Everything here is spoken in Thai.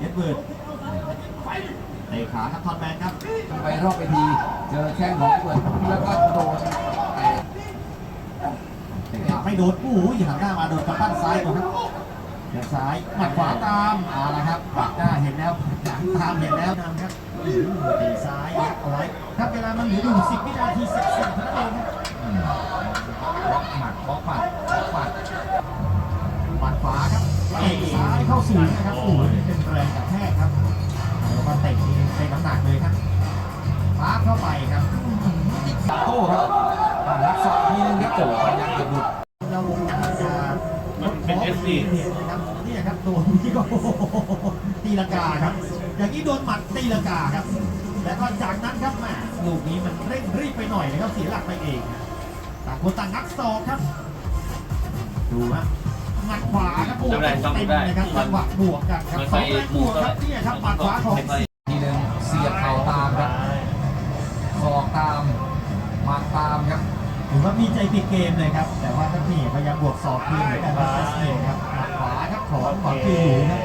เอ็ดเวิร์ดเตะขาครับทอนแมนครับไปรอบไปทีเจอแข้งของเปิดแล้วก็โดนเตะเตะขาไม่โดนโอ้โหหันหน้ามาโดนกำปั้นซ้ายก่อนครับเดี๋ยวซ้ายหมัดขวาตามเอาละครับปักหน้าเห็นแล้วหลังตามเห็นแล้วนะครับเตะซ้ายยัดเอาไว้ครับเวลามันเหลืออยู่10วินาทีเสร็จๆเท่านั้นเองครับอืมบล็อกหมัดบล็อกหมัดบล็อกหมัดหมัดขวาครับเตะซ้ายเข้าสูงนะครับโอ้โหนี่เป็นแรงกระแทกครับแล้วก็เตะนี่เป็นน้ำหนักเลยครับฟ้าเข้าไปครับโต้ครับอ่านักสอบทีนึงครับโอ้พยายามจะหลุดเราวงการจะมันเป็น SD นะครับนี่ครับตัวนี้ก็โอ้โหตีลังกาครับ อย่างนี้โดนหมัดตีลังกาครับ แล้วก็จากนั้นครับแหม่ลูกนี้มันเร่งรีบไปหน่อยนะครับเสียหลักไปเองนะต่างคนต่างงักศอกครับ ดูฮะห มัดขวาครับโอ้โหจำได้จำเต็มได้นะครับจังหวะบวกกันครับมันสไปองแรงบวกครับเนี่ยครับหมัดขวาของไม่ไปทีนึงเสียบเข่าตามครับศอกตามหมัดตามครับถือว่ามีใจปิดเกมเลยครับ แต่ว่าท่านนี่พยายามบวกศอกคืนเหมือนกันครับเอสเครับหมัดขวาครับของของคือหนูครับ